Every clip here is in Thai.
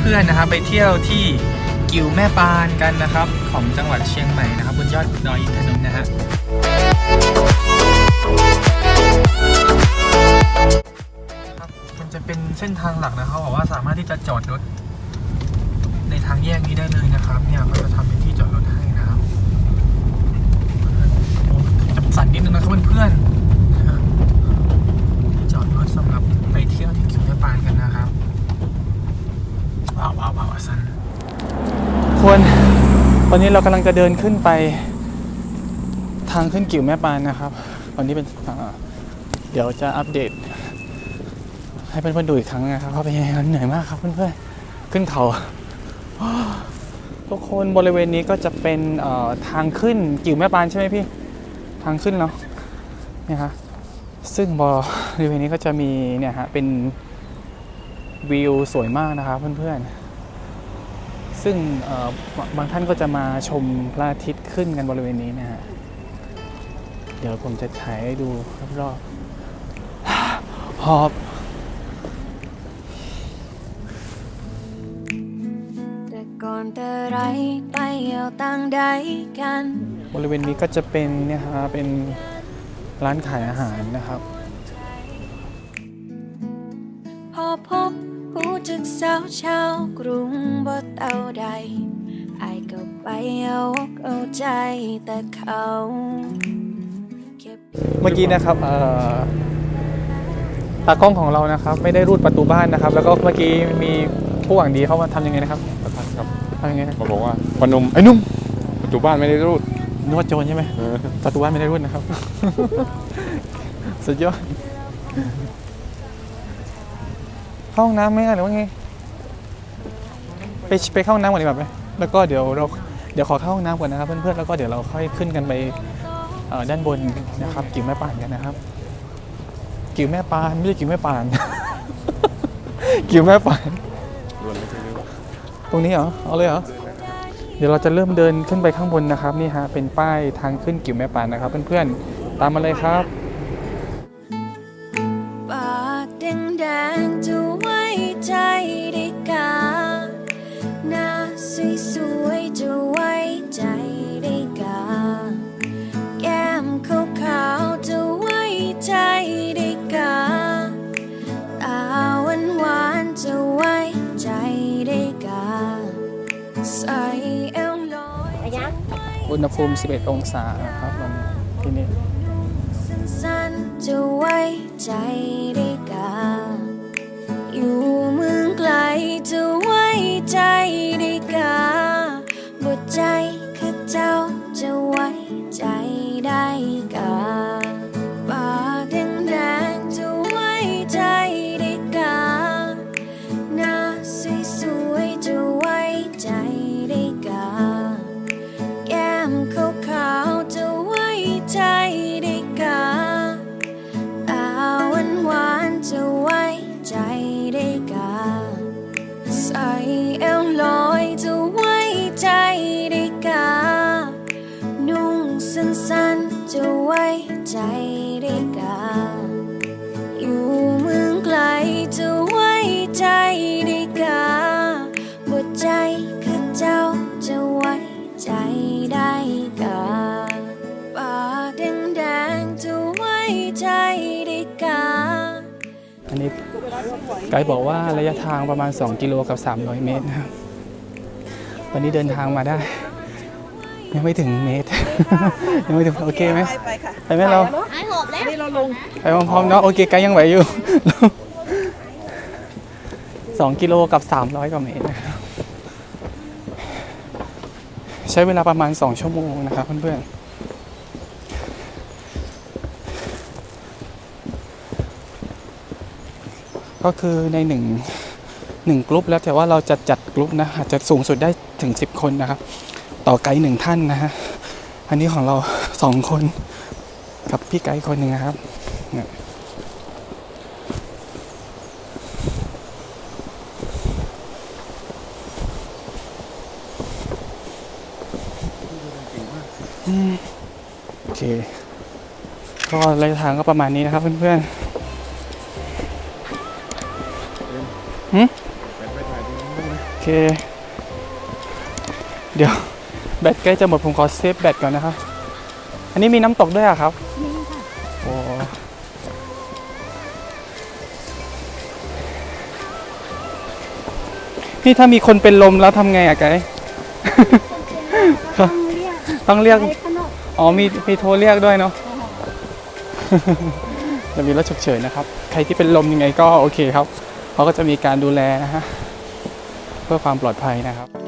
เพื่อนๆนะครับ ไปเที่ยวที่กิวแม่ปานกันนะครับ ของจังหวัดเชียงใหม่นะครับบนยอดดอยอินทนนท์นะฮะครับมันจะเป็นเส้นทางหลักนะครับบอกว่าสามารถที่จะจอดรถในทางแยกนี้ได้เลยนะครับเนี่ยเขาจะทำเป็นที่จอดรถให้นะครับโอ้จะสั่นนิดนึงนะครับเพื่อนๆนะฮะ ที่จอดรถสำหรับไปเที่ยวที่กิวแม่ปานกันนะครับ ว้าวว้าวว้าวสันควร ตอนนี้เรากำลังจะเดินขึ้นไป ทางขึ้นกิ่วแม่ปานนะครับวันนี้เป็นเดี๋ยวจะอัปเดต ให้เพื่อนๆดูอีกครั้งนะครับว่าเป็นยังไงเหนื่อยมากครับเพื่อนๆขึ้นเขาทุกคนบริเวณนี้ก็จะเป็นทางขึ้นกิ่วแม่ปานใช่ไหมพี่ ทางขึ้นเนาะเนี่ยฮะซึ่งบริเวณนี้ก็จะมีเนี่ยฮะเป็นวิวสวยมากนะครับเพื่อนๆ ซึ่งเอ่อบางท่านก็จะมาชมพระอาทิตย์ขึ้นกันบริเวณนี้นะฮะ เดี๋ยวผมจะถ่ายให้ดูรอบๆหอบแต่ก่อนแต่ไรไปเอาตังใดกัน บริเวณนี้ก็จะเป็นเนี่ยฮะเป็นร้านขายอาหารนะครับพอพบผู้จึกสาวชาวกรุง บ่เต่าใดไอายก็ไปเอาอกเอาใจแต่เขาเก็บเมื่อกี้นะครับเอ่อตากล้องของเรานะครับ ไม่ได้รูดประตูบ้านนะครับ แล้วก็เมื่อกี้มีผู้หวังดีเขามาทำยังไงนะครับประธานครับทำยังไงนะเขาบอกว่าพนมไอ้นุ่มประตูบ้านไม่ได้รูดนวดโจรใช่ไหมเออประตูบ้านไม่ได้รูดนะครับ สุดยอดเข้าห้องน้ำไหมอะหรือว่าไง ไปไปเข้าห้องน้ำก่อนดีกว่าไหมแล้วก็เดี๋ยวเราเดี๋ยวขอเข้าห้องน้ำก่อนนะครับ เพื่อนๆแล้วก็เดี๋ยวเราค่อยขึ้นกันไปด้านบนนะครับกิ่วแม่ปานกันนะครับ กิ่วแม่ปานไม่ใช่กิ่วแม่ปาน กิ่วแม่ปานรวนไม่ใช่รูดตรงนี้เหรอเอาเลยเหรอเดี๋ยวเราจะเริ่มเดินขึ้นไปข้างบนนะครับนี่ฮะเป็นป้ายทางขึ้นกิ่วแม่ปานนะครับ เพื่อนๆตามมาเลยครับ อุณหภูมิ 11 องศาครับวันนี้ที่นี่สั้นๆจะไว้ใจได้กาอยู่เมืองไกลจะไว้ใจได้กาบทใจข้าเจ้าจะไว้ใจได้ ได้กาอยู่เมืองไกลจะไว้ใจได้กาบทใจข้าเจ้าจะไว้ใจได้กาปากแดงๆจะไว้ใจได้กาอันนี้ไกด์บอกว่าระยะทางประมาณ 2 กิโลกับ 300 เมตรนะครับ วันนี้เดินทางมาได้ ยังไม่ถึงเมตร ยังไม่ถึงโอเคไหมไปไปค่ะไปไหมเราหายหอบแล้วนี่เราลงไปพร้อมๆเนาะโอเคไกด์ยังไหวอยู่สองกิโลกับ 300กว่าเมตรนะครับใช้เวลาประมาณ 2 ชั่วโมงนะครับเพื่อนๆก็คือในหนึ่งหนึ่งกลุ่มแล้วแต่ว่าเราจะจัดกลุ่มนะอาจจะสูงสุดได้ถึง 10 คนนะครับ ต่อไกด์หนึ่งท่านนะฮะ อันนี้ของเราสองคนกับพี่ไกด์คนหนึ่งนะครับอืมโอเค ก็ระยะทางก็ประมาณนี้นะครับเพื่อนๆแบตไปถ่ายตรงนู้นบ้างไหมโอเค เดี๋ยว แบตใกล้จะหมดผมขอเซฟแบตก่อนนะครับ อันนี้มีน้ำตกด้วยอะครับ นี่ค่ะโอ้นี่ถ้ามีคนเป็นลมแล้วทำไงอะไกด์ต้องเรียกต้องเรียก ไปขนมอ๋อมีมีโทรเรียกด้วยเนาะ จะมีรถฉุกเฉินนะครับ ใครที่เป็นลมยังไงก็โอเคครับเขาก็จะมีการดูแลนะฮะ เพื่อความปลอดภัยนะครับ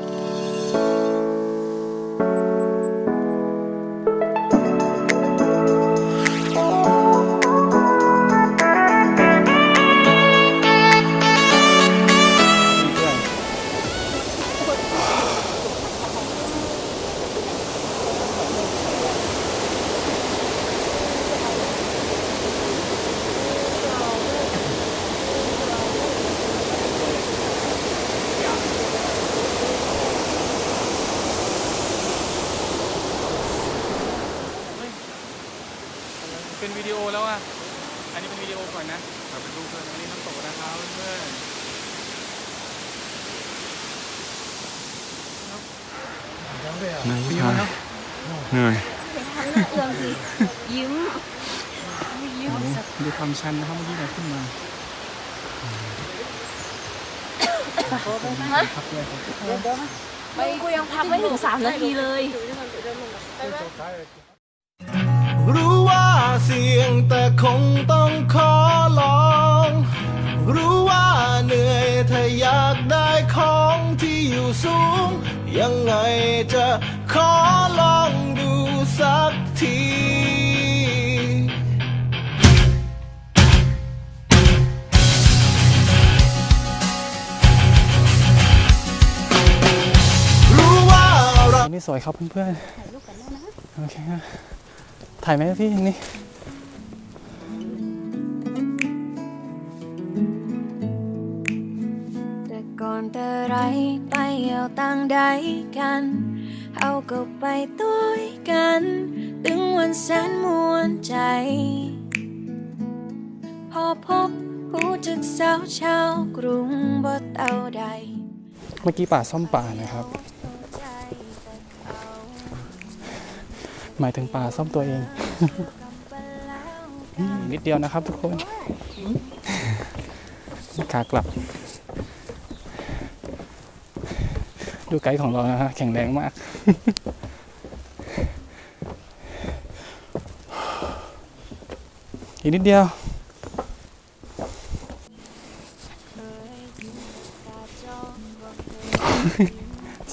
วิดีโอแล้วอะ อันนี้เป็นวิดีโอก่อนนะเราไปดูเพื่อนอันนี้น้ำตกนะครับเพื่อนเหนื่อยเหนื่อยเอื้อมสิยิ้มยิ้มดูความชันนะครับเมื่อกี้เราขึ้นมาพักด้วยครับไม่กูยังพักไม่ถึงสามนาทีเลยรู้ว่าเสี่ยงแต่คงต้องขอลอง รู้ว่าเหนื่อยถ้าอยากได้ของที่อยู่สูง ยังไงจะขอลองดูสักทีรู้ว่าเราอันนี้สวยครับเพื่อนๆโอเคนะถ่ายไหมพี่นี่ แต่ไรไปเอาตังใดกันเอาก็ไปต้วยกันถึงวันแสนมวนใจ พอพบผู้จึกสาวชาวกรุงบ่เต่าใด เมื่อกี้ป่าซ่อมป่านะครับ หมายถึงป่าซ่อมตัวเอง นิดเดียวนะครับทุกคนขากลับ ดูไกด์ของเรานะฮะแข็งแรงมาก อีกนิดเดียว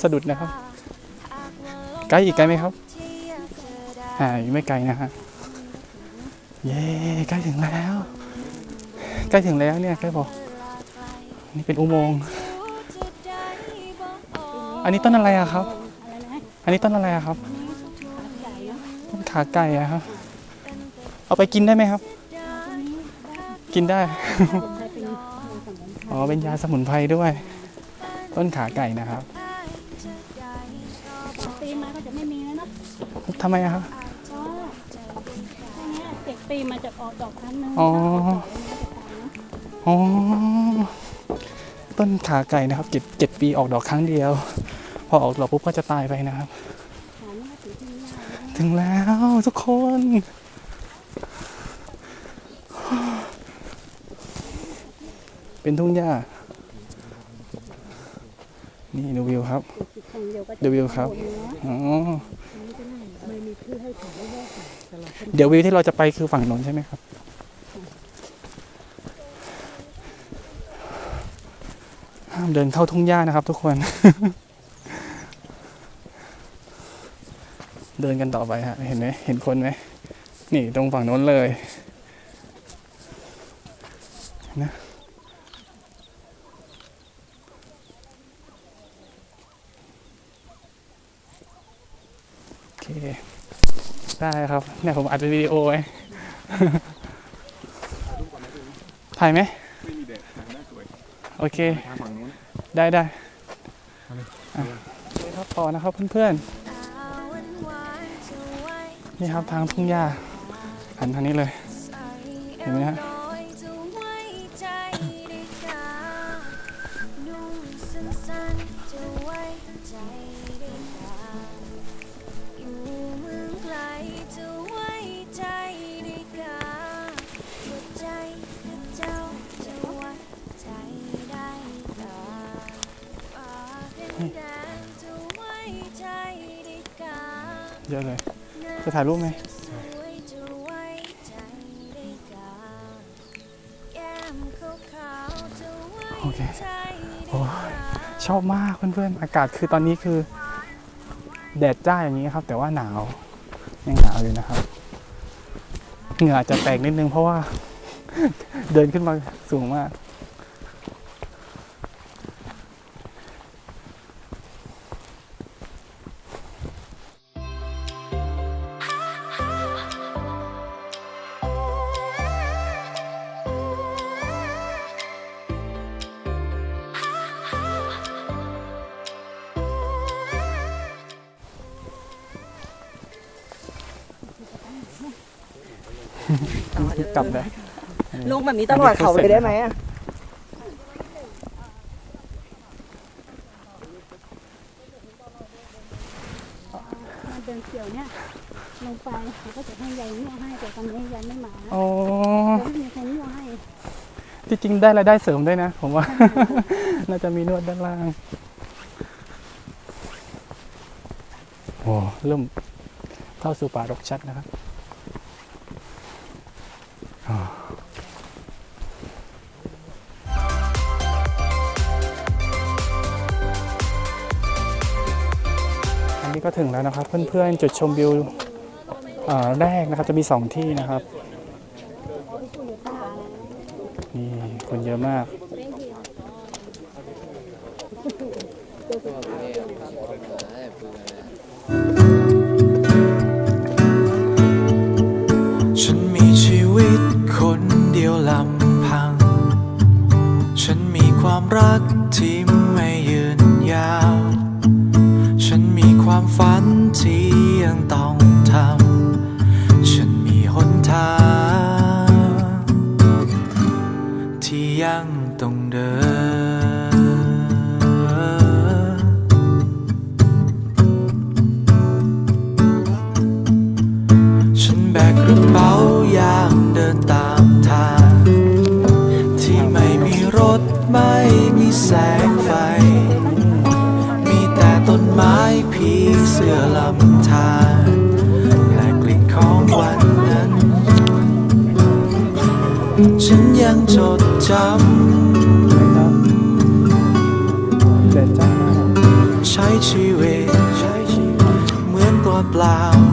สะดุดนะครับหากลอีกไกลไหมครับที่อยากเจอได้อ่ายังไม่ไกลนะฮะ เย้ใกล้ถึงแล้ว ใกล้ถึงแล้วเนี่ยใกล้บอกนี่เป็นอุโมงค์ อันนี้ต้นอะไรอะครับอะไรนะอันนี้ต้นอะไรอะครับใหญ่เนาะต้นขาไก่อะครับ เอาไปกินได้ไหมครับ กินได้ใช้เป็นสมุนไพรอ๋อ เป็นยาสมุนไพรด้วย ต้นขาไก่นะครับปีมาก็จะไม่มีแล้วเนาะทำไมอะครับเพราะว่าอันเนี้ยเจ็ดปีมาจะออกดอกครั้งหนึงอ๋อดอกมันจะตายเนาะอ๋อ ต้นขาไก่นะครับเจ็ดเจ็ดปีออกดอกครั้งเดียว พอออกดอกปุ๊บก็จะตายไปนะครับ ถึงแล้วทุกคน เป็นทุ่งหญ้า นี่ดูวิวครับ ดูวิวครับเนาะอ๋อเดี๋ยววิวที่เราจะไปคือฝั่งนนใช่ไหมครับามเดินเข้าทุ่งหญ้านะครับ ทุกคน เดินกันต่อไปฮะ เห็นไหมเห็นคนไหมนี่ตรงฝั่งโน้นเลยนะโอเค ได้ครับเนี่ยผมอัดเป็นวิดีโอไว้ถ่ายไหมโอเค ได้ได้อะโอเคครับต่อนะครับเพื่อนๆ นี่ครับทางทุ่งหญ้าหันทางนี้เลย เห็นไหมฮะ เยอะเลย จะถ่ายรูปไหมโอเคโอ้ยชอบมากเพื่อนๆ อากาศคือตอนนี้คือแดดจ้าอย่างนี้ครับ แต่ว่าหนาวยังหนาวอยู่นะครับ เหงื่ออาจจะแตกนิดนึงเพราะว่า เดินขึ้นมาสูงมาก กลับเลยลงแบบนี้ตลอดเขาเลยได้ไหมอะมันเดินเกี่ยวเนี่ยลงไปเขาก็จะให้ยายนวดให้แต่ตอนนี้ยายไม่มาแล้วโอ้ไม่มีใครนวดให้ที่จริงได้รายได้เสริมด้วยนะ ผมว่า น่าจะมีนวดด้านล่างโอ้เริ่มเข้าสู่ป่ารกชัดนะครับ ก็ถึงแล้วนะครับ เพื่อนๆจุดชมวิวแรกนะครับจะมีสองที่นะครับนี่คนเยอะมากฉั ยังจดจเด็ดจ้ามากำใช้ชีวิตเหมือนตัวเปล่า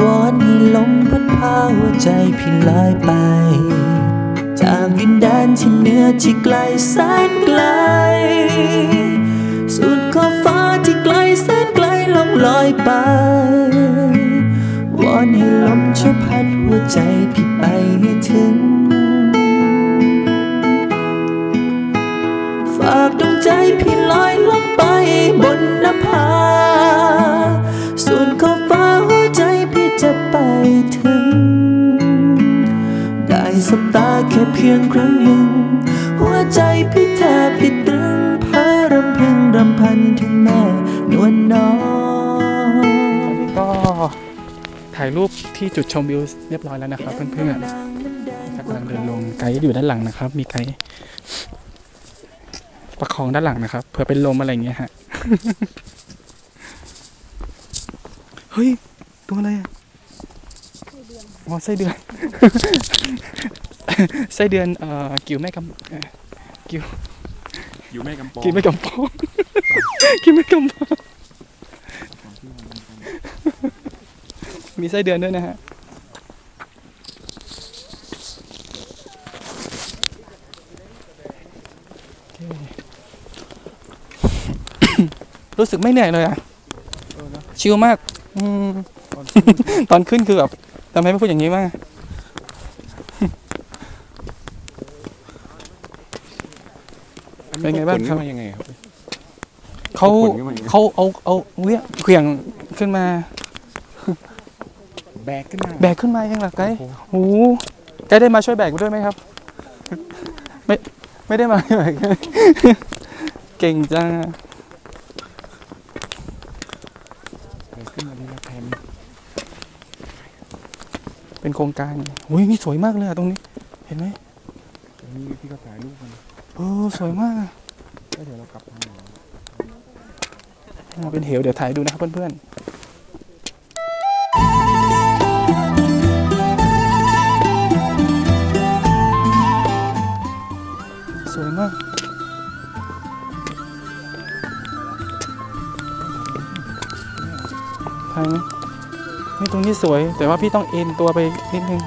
วอนให้ลมพัดพาหัวใจพี่ลอยไป จากดินแดนที่เหนือที่ไกลแสนไกล สุดขอบฟ้าที่ไกลแสนไกลลองลอยไป วอนให้ลมช่วยพัดหัวใจพี่ไปให้ถึง ค่เพียงครั้งหนึ่ง หัวใจพี่แทบพี่ตรึงพารำพึงรำพันถึงแม่นวลน้องตอนนี้ก็ถ่ายรูปที่จุดชมวิวเรียบร้อยแล้วนะครับเพื่อนๆกำลังเดินลงไกด์อยู่ด้านหลังนะครับ มีไกด์ประคองด้านหลังนะครับเผื่อเป็นลมอะไรอย่างเงี้ยฮะเฮ้ย ตัวอะไรอะ อ๋อไส้เดือน ไส้เดือนเอ่อกิ่วแม่กำเอ่อกิ่วอยู่แม่กำปองกิ่วแม่กำปอง กิ่วแม่กำปอง มีไส้เดือนด้วยนะฮะ รู้สึกไม่เหนื่อยเลยอะ ชิลมาก อืม ตอนขึ้นคือแบบทำไมไม่พูดอย่างนี้บ้าง เป็นไงบ้างขนครับขึ้นมายังไงครับ เขาขนขึ้นมาอย่างเงี้ยเขาเอาเอาเวียเขวี่ยงขึ้นมา แบกขึ้นมา แบกขึ้นมาเองเหรอไกด์โอ้โหใกล้ได้มาช่วยแบกด้วยไหมครับ ไม่ไม่ได้มาแบก เก่งจังอะเกิดขึ้นมาดีละแพนเป็นโครงการอุ้ยนี่สวยมากเลยอะตรงนี้ เห็นไหมตรงนี้พี่ก็ถ่ายรูปกันโอ้สวยมากอะ เดี๋ยวเรากลับทางไหนอ่าเป็นเหวเดี๋ยวถ่ายดูนะครับเพื่อนๆสวยมากถ่ายไหมนี่ตรงนี้สวย แต่ว่าพี่ต้องเอ็นตัวไปนิดนึง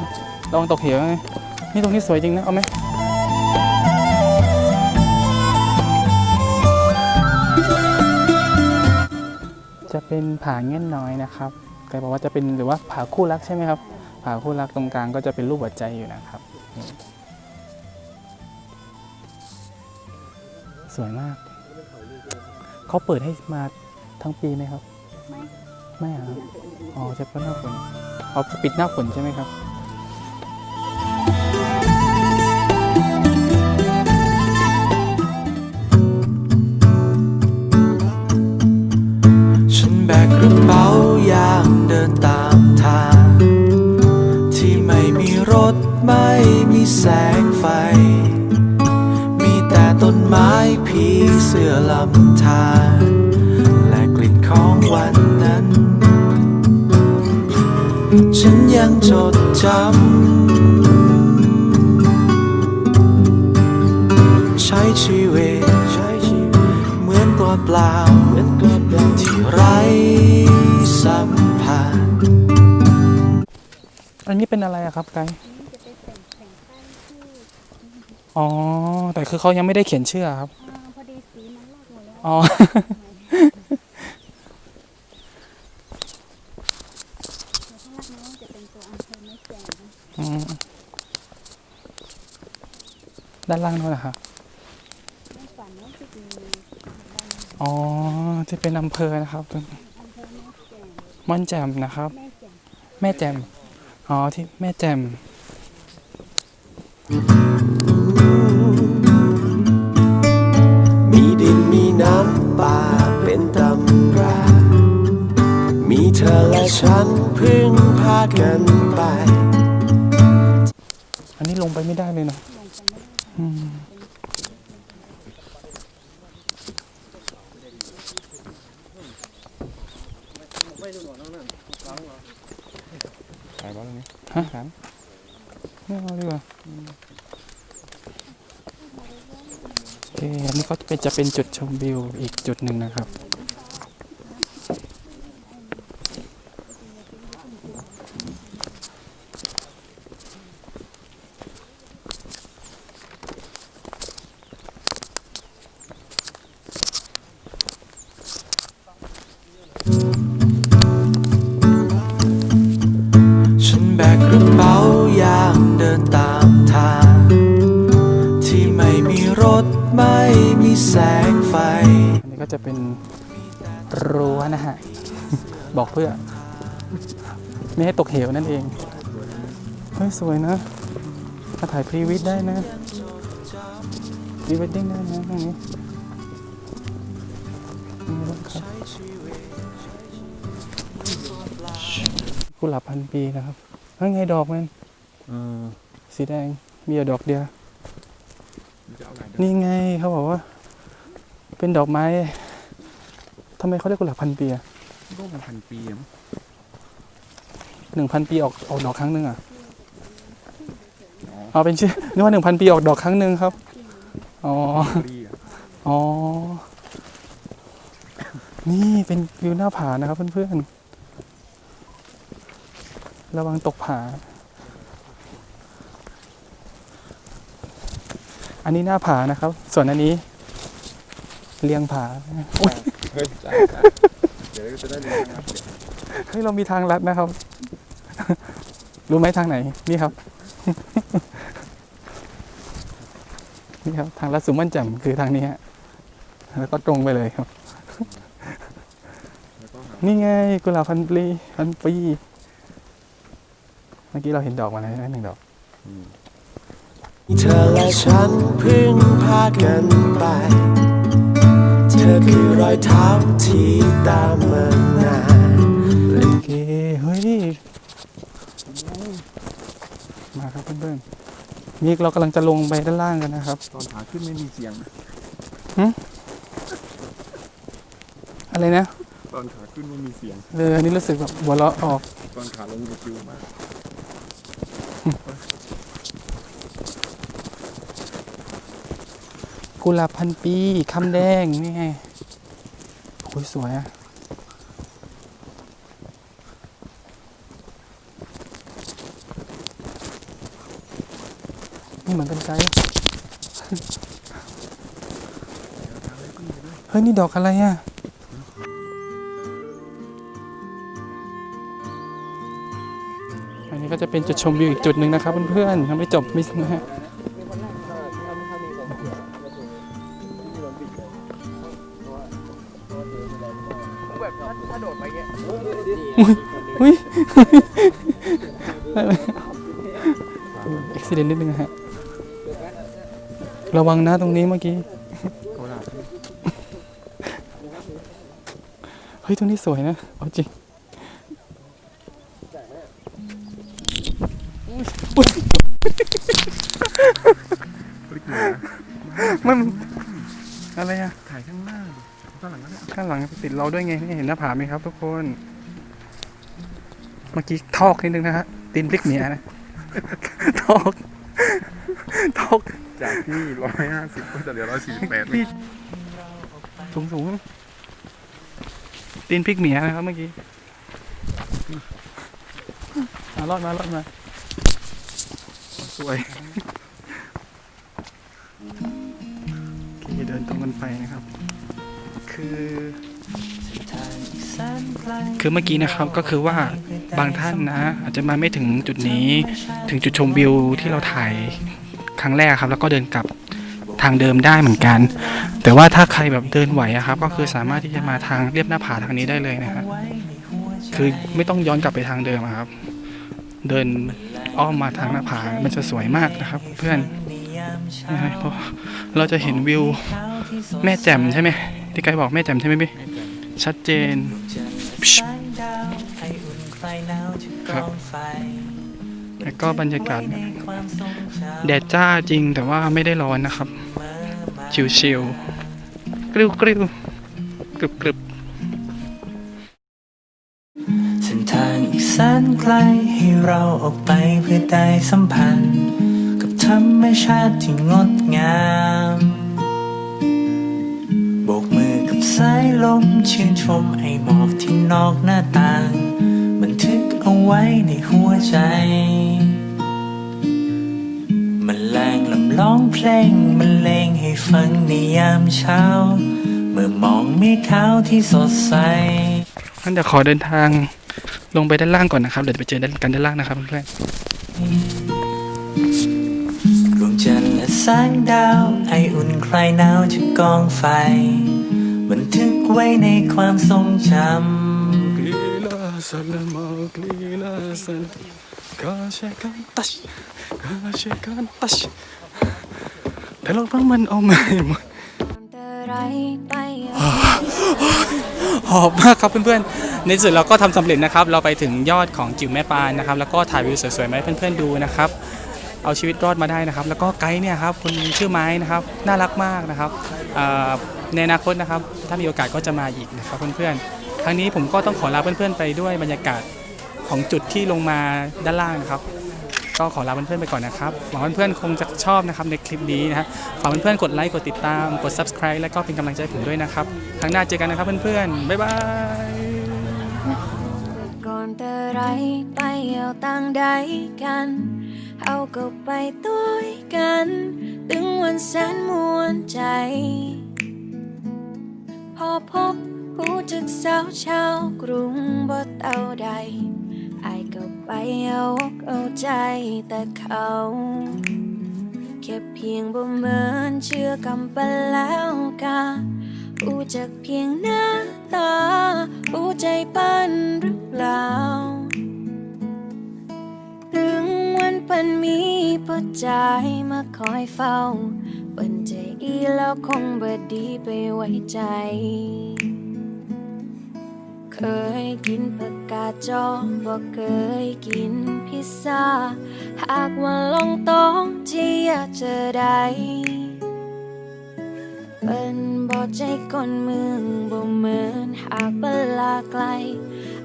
ลองตกเหวไง นี่ตรงนี้สวยจริงนะ เอาไหม จะเป็นผาเงี้ยนน้อยนะครับแต่บอกว่าจะเป็นหรือว่าผาคู่รักใช่ไหมครับ ผาคู่รักตรงกลางก็จะเป็นรูปหัวใจอยู่นะครับนี่สวยมาก เขาเปิดให้มาทั้งปีไหมครับ ไม่ ไม่อะครับอ๋อเฉพาะหน้าฝนอ๋อปิดหน้าฝนใช่ไหมครับ บกกระเป๋าย่างเดินตามทาง ที่ไม่มีรถไม่มีแสงไฟ มีแต่ต้นไม้ผีเสื้อลำธารและกลิ่นของวันนั้น ฉันยังจดจำใช้ชีวิตเหมือนตัวเปล่าเหมือนตัวเปล่าที่ สัมพันธ์อันนี้เป็นอะไรอะครับไกด์นี่จะไปแต่งแต่งป้ายชื่ออ๋อ แต่คือเขายังไม่ได้เขียนชื่ออะครับ อ่าพอดีสีมันลอกหมดแล้วอ๋อเดี๋ยวข้างล่างน้องจะเป็นตัวอำเภอไม้แจ่มนะอืมด้านล่างนู้นนะครับ ด้านฝั่งโน้นจะมีบ้าน อ๋อที่เป็นอำเภอนะครับอำเภอไม้แจ่มม่อนแจ่มนะครับแม่แจ่มแม่แจ่มอ๋อที่แม่แจ่มมีดินมีน้ำป่าเป็นตำรามีเธอและฉันพึ่งพากันไป อันนี้ลงไปไม่ได้เลยเนาะลงไปไม่ได้อืม ถ่ายบ้างตรงนี้ ฮะไม่เอาดีกว่าโอเคอันนี้ก็เป็นจะเป็นจุดชมวิวอีกจุดหนึ่งนะครับฉั ย่างเดินตามทาง ที่ไม่มีรถไม่มีแสงไฟ อันนี้ก็จะเป็นรั้วนะฮะ บอกเพื่อ ไม่ให้ตกเหวนั่นเอง เฮ้ย สวยนะมาถ่ายพรีวิดได้นะพรีเวดดิ้งได้นะตรงนี้นี่ครับกุหลาบพันปีนะครับนั่นไงดอกมัน สีแดงมีอยู่ดอกเดียวจะเอาไหนนี่ไงเขาบอกว่า เป็นดอกไม้ทำไมเขาเรียกกุหลาบพันปีอะร่วมมาพันปีอะมั้งหนึ่งพันปีออกออกดอกครั้งหนึ่งอะเอาเป็นชื่อนึกว่าหนึ่งพันปีออกดอกครั้งหนึ่งครับ อ๋อปีอะอ๋อ นี่เป็นวิวหน้าผานะครับเพื่อนๆ ระวังตกผา อันนี้หน้าผานะครับ ส่วนอันนี้เลียงผาอุ๊ยเฮ้ยจ้าจ้าเดี๋ยวจะได้เรียนนะครับเฮ้ยเรามีทางลัดนะครับ รู้ไหมทางไหน นี่ครับ นี่ครับ ทางลัดสุมั่นแจ่มคือทางนี้ฮะ แล้วก็ตรงไปเลยครับแล้วก็หานี่ไงกุหลาบพันปีพันปี เมื่อกี้เราเห็นดอกมาแล้วใช่ไหมหนึ่งดอกใเธอและฉันพึ่งพากันไป เธอคือรอยเท้าที่ตามมานานโอเคเฮ้ย มาครับเพื่อนๆนี่เรากำลังจะลงไปด้านล่างกันนะครับ ตอนขาขึ้นไม่มีเสียงนะอะไรนะ ตอนขาขึ้นไม่มีเสียง เอออันนี้รู้สึกแบบหัวเราะออก ตอนขาลงมีคิวมาก กุหลาบพันปีคำแดงนี่ไงโอ้ยสวยอะนี่เหมือนเป็นไกด์เฮ้ย นี่ดอกอะไรอะอันนี้ก็จะเป็นจุดชมวิวอีกจุดหนึ่งนะครับเพื่อนๆยังไม่จบไมิสนะ ฮะอุ้ยอุบิเหตุนิดนึงนะฮะ ระวังนะตรงนี้เมื่อกี้โคราชเฮ้ย ตรงนี้สวยนะเอาจริงอุ๊ยพลิกเหนือมันอะไรอะถ่ายข้างหน้าดิข้างหลังนั่นแหละข้างหลังติดเราด้วยไงนี่เห็นหน้าผาไหมครับทุกคน เมื่อกี้ทอกนิดนึงนะฮะตีนพลิกเหนียนะทอกทอกจากที่ร้อยห้าสิบก็จะเหลือร้อยสี่สิบแปดเลยสูงสูงตีนพลิกเหนียนะครับเมื่อกี้มารอดมารอดมาสวยโอเคเดินตรงกันไปนะครับ คือ คือเมื่อกี้นะครับก็คือว่าบางท่านนะ อาจจะมาไม่ถึงจุดนี้ถึงจุดชมวิวที่เราถ่ายครั้งแรกครับ แล้วก็เดินกลับทางเดิมได้เหมือนกัน แต่ว่าถ้าใครแบบเดินไหวครับ ก็คือสามารถที่จะมาทางเรียบหน้าผาทางนี้ได้เลยนะครับคือไม่ต้องย้อนกลับไปทางเดิมครับ เดินอ้อมมาทางหน้าผา มันจะสวยมากนะครับ เพื่อนนะฮะเพราะเราจะเห็นวิวแม่แจ่มใช่ไหมที่ไกด์บอกแม่แจ่มใช่ไหมพี่ ชัดเจนครับแล้วก็บรรยากาศเนี่ยแดดจ้าจริงแต่ว่าไม่ได้ร้อนนะครับ ชิวๆกริ้วกริ้วกรึบกรึบเส้นทางอีกแสนไกลให้เราออกไปเพื่อได้สัมพันธ์ กับธรรมชาติที่งดงาม ลมชื่นชมไอหมอกที่นอกหน้าต่าง บันทึกเอาไว้ในหัวใจ มันแรงลำร้องเพลงมันเลงให้ฟังในยามเช้า เมื่อมองเมฆขาวที่สดใสงั้นเดี๋ยวขอเดินทางลงไปด้านล่างก่อนนะครับเดี๋ยวไปเจอกันด้านล่างนะครับเพื่อนดวงจันทร์และแสงดาวไออุ่นคลายหนาวจากกองไฟ บันทึกไว้ในความทรงจๆกลีลาสัลมากลีลาสัลกาเชกันตัชกาเชกันตัชแต่เราเพิ่งมันเอามาหมดแต่ไรไปเอาหอบมากครับเพื่อนๆ ในที่สุดเราก็ทำสำเร็จนะครับ เราไปถึงยอดของจิ๋วแม่ปานนะครับ แล้วก็ถ่ายวิวสวยๆมาให้เพื่อนๆดูนะครับ เอาชีวิตรอดมาได้นะครับ แล้วก็ไกด์เนี่ยครับคนชื่อไม้นะครับ น่ารักมากนะครับอ่า ในอนาคตนะครับ ถ้ามีโอกาสก็จะมาอีกนะครับเพื่อนๆครั้งนี้ผมก็ต้องขอลาเพื่อนๆไปด้วยบรรยากาศของจุดที่ลงมาด้านล่างนะครับ ก็ขอลาเพื่อนๆไปก่อนนะครับหวังว่าเพื่อนๆคงจะชอบนะครับในคลิปนี้นะฮะฝากเพื่อนๆกดไลค์กดติดตามกด subscribe แล้วก็เป็นกำลังใจให้ผมด้วยนะครับครั้งหน้าเจอกันนะครับเพื่อนๆบ๊ายบายก่อนแต่ไรไปเอาต่างใดกันเอาก็ไปด้วยกัน ถึงวันแสนมวนใจ อพบผู้จักสาวชาวกรุงบ่เต่าใดไอายก็ไปเอาอกเอาใจแต่เขาแค่เพียงบ่เหมือนเชื่อกำปแล้วการู้จักเพียงหน้าตารู้ใจปันหรือเปล่า ถึงวันปันมีผู้ใจมาคอยเฝ้า เปิ้นใจอีแล้วคงบ่ดีไปไว้ใจ เคยกินผักกาดจอบ่เคยกินพิซซ่า หากว่าลองต้องที่อยากเจอได้เป็นบ่ใจคนเมืองบ่เหมือนหากเวลาไกล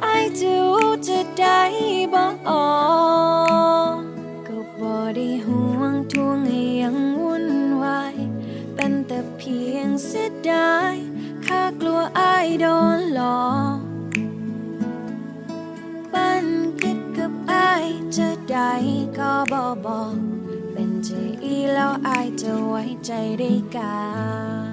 ไอจะจะได้บ่ออกก็บ่ได้ห่ เสียดายข้ากลัวอายโดนหลอกปันคิดกับอายจะได้ก็บ่บอก เป็นใจอีแล้วอายจะไว้ใจได้กา